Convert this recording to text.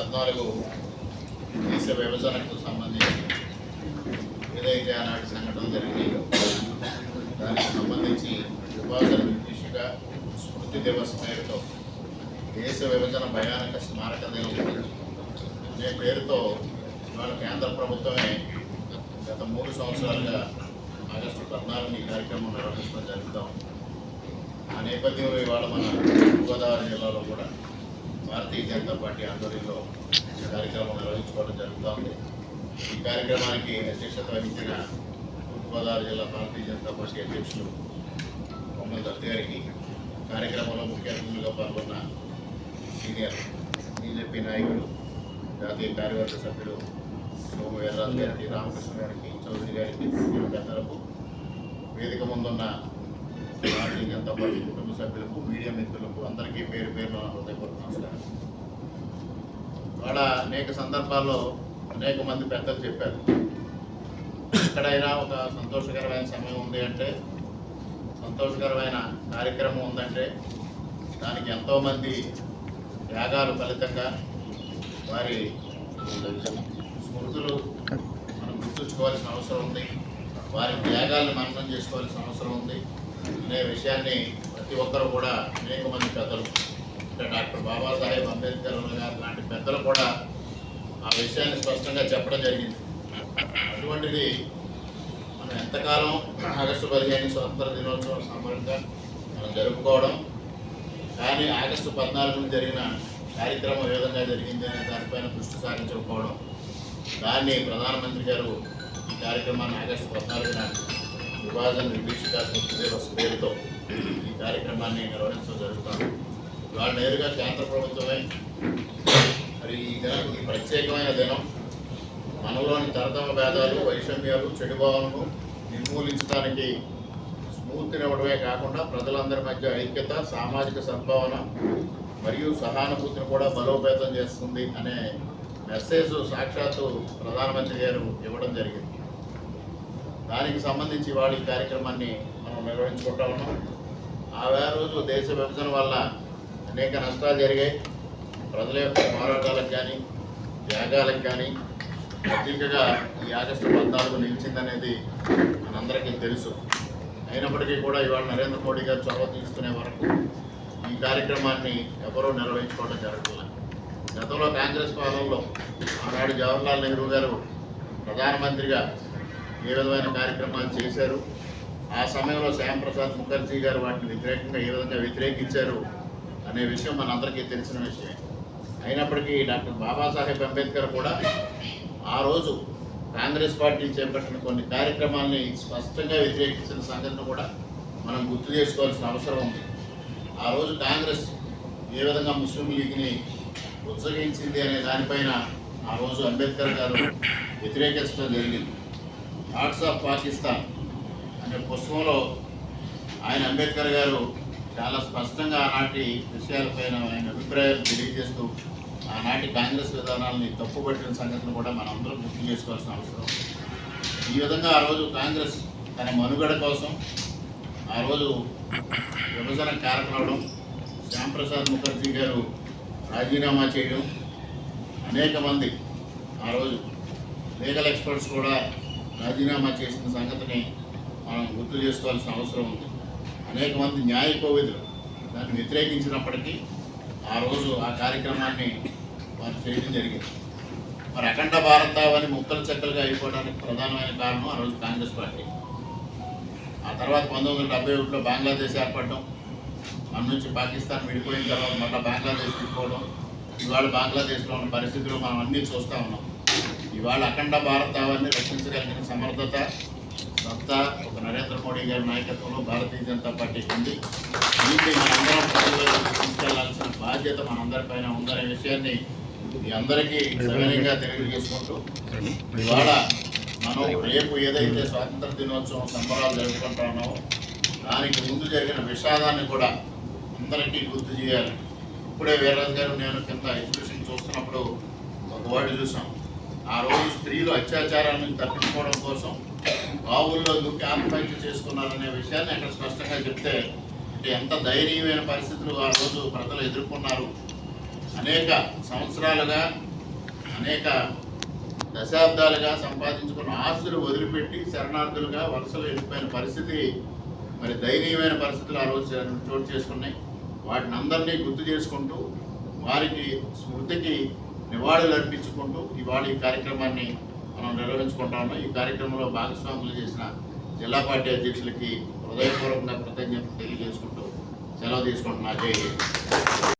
పద్నాలుగు దేశ విభజనకు సంబంధించి ఏదైతే ఆనాటి సంఘటన జరిగిందో దానికి సంబంధించి విభాజన దిశగా స్మృతి దివస్ పేరుతో దేశ విభజన భయానక స్మారక దినం అనే పేరుతో ఇవాళ కేంద్ర ప్రభుత్వమే గత మూడు సంవత్సరాలుగా ఆగస్టు పద్నాలుగుని ఈ కార్యక్రమం నిర్వహించడం జరుగుతాం ఆ నేపథ్యంలో ఇవాళ మన గోదావరి జిల్లాలో కూడా భారతీయ జనతా పార్టీ ఆధ్వర్యంలో కార్యక్రమం నిర్వహించుకోవడం జరుగుతోంది. ఈ కార్యక్రమానికి అధ్యక్షత వహించిన తూర్పుగోదావరి జిల్లా భారతీయ జనతా పార్టీ అధ్యక్షులు మమ్మల్ని దత్ గారికి కార్యక్రమంలో ముఖ్య అతిథులుగా పాల్గొన్న సీనియర్ బీజేపీ నాయకుడు జాతీయ కార్యవర్గ సభ్యుడు సోము వీర్రాజు గారికి రామకృష్ణ గారికి చౌదరి గారికి పెద్దలకు వేదిక ముందున్న భారతీయ జనతా పార్టీ కుటుంబ సభ్యులకు మీడియా మిత్రులకు అందరికీ పేరు పేరు అక్కడ అనేక సందర్భాల్లో అనేక మంది పెద్దలు చెప్పారు. ఎక్కడైనా ఒక సంతోషకరమైన సమయం ఉంది అంటే సంతోషకరమైన కార్యక్రమం ఉందంటే దానికి ఎంతోమంది త్యాగాలు ఫలితంగా వారి స్మృతులు మనం గుర్తుంచుకోవాల్సిన అవసరం ఉంది. వారి త్యాగాలను మననం చేసుకోవాల్సిన అవసరం ఉంది. అనే విషయాన్ని ప్రతి ఒక్కరు కూడా అనేక మంది పెద్దలు అంటే డాక్టర్ బాబాసాహెబ్ అంబేద్కర్ గారు లాంటి పెద్దలు కూడా ఆ విషయాన్ని స్పష్టంగా చెప్పడం జరిగింది. అటువంటిది మనం ఎంతకాలం ఆగస్టు పదిహేను స్వతంత్ర దినోత్సవం సంబరంగా మనం జరుపుకోవడం కానీ ఆగస్టు పద్నాలుగున జరిగిన కార్యక్రమం ఏ విధంగా జరిగింది అనే దానిపైన దృష్టి సారించకపోవడం దాన్ని ప్రధానమంత్రి గారు ఈ కార్యక్రమాన్ని ఆగస్టు పద్నాలుగున విభాజన నిర్దేశిక పేరుతో ఈ కార్యక్రమాన్ని నిర్వహించడం జరుగుతుంది. నేరుగా కేంద్ర ప్రభుత్వమే. మరి ఈ దినం ఈ ప్రత్యేకమైన దినం. మనలోని తరతమ భేదాలు వైషమ్యాలు చెడు భావనలు నిర్మూలించడానికి స్ఫూర్తినివ్వడమే కాకుండా ప్రజలందరి మధ్య ఐక్యత సామాజిక సద్భావన మరియు సహానుభూతిని కూడా బలోపేతం చేస్తుంది అనే మెసేజ్ సాక్షాత్తు ప్రధానమంత్రి గారు ఇవ్వడం జరిగింది. దానికి సంబంధించి వాడి కార్యక్రమాన్ని మనం నిర్వహించుకుంటా ఉన్నాం. ఆ వేళ రోజు దేశ విభజన వల్ల అనేక నష్టాలు జరిగాయి. ప్రజల యొక్క పోరాటాలకు కానీ యాగాలకు కానీ ప్రత్యేకగా ఈ ఆగస్టు పద్నాలుగు నిలిచిందనేది మనందరికీ తెలుసు. అయినప్పటికీ కూడా ఇవాళ నరేంద్ర మోడీ గారు చొరవ తీసుకునే వరకు ఈ కార్యక్రమాన్ని ఎవరూ నిర్వహించుకోవడం జరగలేదు. గతంలో కాంగ్రెస్ పాలనలో ఆనాడు జవహర్లాల్ నెహ్రూ గారు ప్రధానమంత్రిగా ఏ విధమైన కార్యక్రమాలు చేశారు? ఆ సమయంలో శ్యాంప్రసాద్ ముఖర్జీ గారు వాటిని వ్యతిరేకంగా ఏ విధంగా వ్యతిరేకించారు? అనే విషయం మనందరికీ తెలిసిన విషయమే. అయినప్పటికీ డాక్టర్ బాబాసాహెబ్ అంబేద్కర్ కూడా ఆ రోజు కాంగ్రెస్ పార్టీ చేపట్టిన కొన్ని కార్యక్రమాల్ని స్పష్టంగా వ్యతిరేకించిన సంఘటన కూడా మనం గుర్తు చేసుకోవాల్సిన అవసరం ఉంది. ఆ రోజు కాంగ్రెస్ ఏ విధంగా ముస్లిం లీగ్ని ఉత్సహించింది అనే దానిపైన ఆ రోజు అంబేద్కర్ గారు వ్యతిరేకించడం జరిగింది. హాట్స్ ఆఫ్ పాకిస్తాన్ అనే పుస్తకంలో ఆయన అంబేద్కర్ గారు చాలా స్పష్టంగా ఆనాటి విషయాలపైన ఆయన అభిప్రాయాలు తెలియజేస్తూ ఆనాటి కాంగ్రెస్ విధానాలని తప్పుపట్టిన సంగతిని కూడా మనందరం గుర్తు చేసుకోవాల్సిన అవసరం ఉంది. ఈ విధంగా ఆ రోజు కాంగ్రెస్ తన మనుగడ కోసం ఆ రోజు విభజన కారకమవడం శ్యాంప్రసాద్ ముఖర్జీ గారు రాజీనామా చేయడం అనేక మంది ఆ రోజు లీగల్ ఎక్స్పర్ట్స్ కూడా రాజీనామా చేసిన సంగతిని మనం గుర్తు చేసుకోవాల్సిన అవసరం ఉంది అనేక మంది న్యాయ కోవిధులు దాన్ని వ్యతిరేకించినప్పటికీ ఆ రోజు ఆ కార్యక్రమాన్ని వారు చేయడం జరిగింది. మరి అఖండ భారతావని ముక్కలు చెక్కలుగా అయిపోవడానికి ప్రధానమైన కారణం ఆ రోజు కాంగ్రెస్ పార్టీ. ఆ తర్వాత పంతొమ్మిది వందల డెబ్బై ఒకటిలో బంగ్లాదేశ్ ఏర్పడడం మన నుంచి పాకిస్తాన్ విడిపోయిన తర్వాత మళ్ళీ బంగ్లాదేశ్ విడిపోవడం ఇవాళ బంగ్లాదేశ్లో ఉన్న పరిస్థితులు మనం అన్నీ చూస్తూ ఉన్నాం. ఇవాళ అఖండ భారతావాన్ని రక్షించగలిగిన సమర్థత సత్తా ఒక నరేంద్ర మోడీ గారి నాయకత్వంలో భారతీయ జనతా పార్టీకి ఉంది. దీన్ని మనందరం ప్రజలకు తీసుకెళ్ళాల్సిన బాధ్యత మనందరిపైన ఉందనే విషయాన్ని మీ అందరికీ సవినయంగా తెలియజేసుకుంటూ ఇవాళ మనం రేపు ఏదైతే స్వాతంత్ర దినోత్సవం సంబరాలు జరుపుకుంటున్నామో దానికి ముందు జరిగిన విషాదాన్ని కూడా అందరికీ గుర్తు చేయాలి. ఇప్పుడే వీర్రాజు గారు నేను కింద ఎగ్జిబిషన్ చూస్తున్నప్పుడు ఒక వర్డ్ చూసాం ఆ రోజు స్త్రీలు అత్యాచారాన్ని తప్పించుకోవడం కోసం బావుల్లో దూకి ఆత్మహత్య చేసుకున్నారనే విషయాన్ని అక్కడ స్పష్టంగా చెప్తే ఎంత దయనీయమైన పరిస్థితులు ఆ రోజు ప్రజలు ఎదుర్కొన్నారు. అనేక సంవత్సరాలుగా అనేక దశాబ్దాలుగా సంపాదించుకున్న ఆస్తులు వదిలిపెట్టి శరణార్థులుగా వలసలు వెళ్ళిపోయిన పరిస్థితి మరి దయనీయమైన పరిస్థితులు ఆ రోజు చోటు చేసుకున్నాయి. వాటిని అందరినీ గుర్తు చేసుకుంటూ వారికి స్మృతికి నివాళులు అర్పించుకుంటూ ఇవాళ ఈ కార్యక్రమాన్ని మనం నిర్వహించుకుంటా ఉన్నాం. ఈ కార్యక్రమంలో భాగస్వాములు చేసిన జిల్లా పార్టీ అధ్యక్షులకి హృదయపూర్వకంగా కృతజ్ఞతలు తెలియజేసుకుంటూ సెలవు తీసుకుంటున్నా. జై